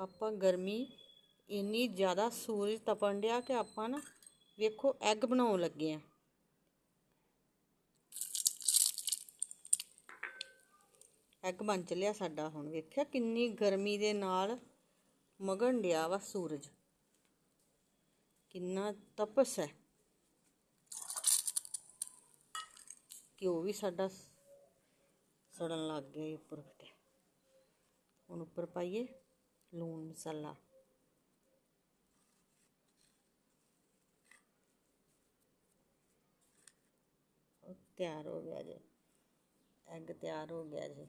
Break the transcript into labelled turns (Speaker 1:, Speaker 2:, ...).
Speaker 1: ਆਪਾਂ ਗਰਮੀ ਇੰਨੀ ਜ਼ਿਆਦਾ ਸੂਰਜ ਤਪਣ ਡਿਆ ਕਿ ਆਪਾਂ ਨਾ ਵੇਖੋ ਐਗ ਬਣਾਉਣ ਲੱਗੇ ਆ। ਐਗ ਬਣ ਚੱਲਿਆ ਸਾਡਾ ਹੁਣ ਵੇਖਿਆ ਕਿੰਨੀ ਗਰਮੀ ਦੇ ਨਾਲ ਮਗਣ ਡਿਆ ਵਾ ਸੂਰਜ। ਕਿੰਨਾ ਤਪਸ ਹੈ। ਘਿਓ ਵੀ ਸਾਡਾ ਸੜਨ ਲੱਗ ਗਿਆ ਉੱਪਰ ਕਿਤੇ। ਹੁਣ ਉੱਪਰ ਪਾਈਏ। ਲੂਣ ਮਸਾਲਾ। ਤਿਆਰ ਹੋ ਗਿਆ ਜੀ। ਐਗ ਤਿਆਰ ਹੋ ਗਿਆ ਜੀ।